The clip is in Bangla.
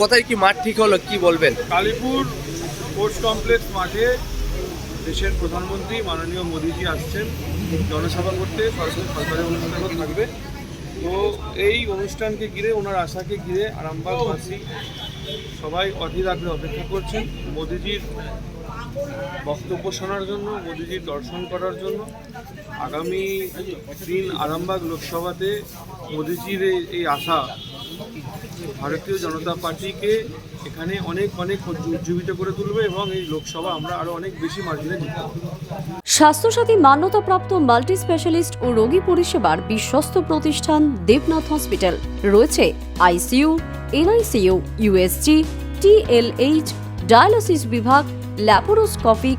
কোথায় কি মাঠ ঠিক হলো, কি বলবেন? কালীপুর স্পোর্টস কমপ্লেক্স মাঠে দেশের প্রধানমন্ত্রী মাননীয় মোদীজি আসছেন। জনসভা করতে সরকারি অনুষ্ঠানও থাকবে। তো এই অনুষ্ঠানকে ঘিরে, ওনার আশাকে ঘিরে আরামবাগবাসী সবাই অধীর আগ্রহে অপেক্ষা করছেন মোদিজির বক্তব্য শোনার জন্য, মোদিজির দর্শন করার জন্য। আগামী দিন আরামবাগ লোকসভাতে মোদিজির এই আশা ভারতীয় জনতা পার্টিকে এখানে অনেক অনেক উজ্জীবিত করে তুলবে এবং এই লোকসভা আমরা আরও অনেক বেশি মার্জিনে জিতব স্বাস্থ্যসাথী মান্যতাপ্রাপ্ত মাল্টি স্পেশালিস্ট ও রোগী পরিষেবার বিশ্বস্ত প্রতিষ্ঠান দেবনাথ হসপিটাল। রয়েছে ICU, NICU, USG, TLH, dialysis বিভাগ, ল্যাপারোস্কোপিক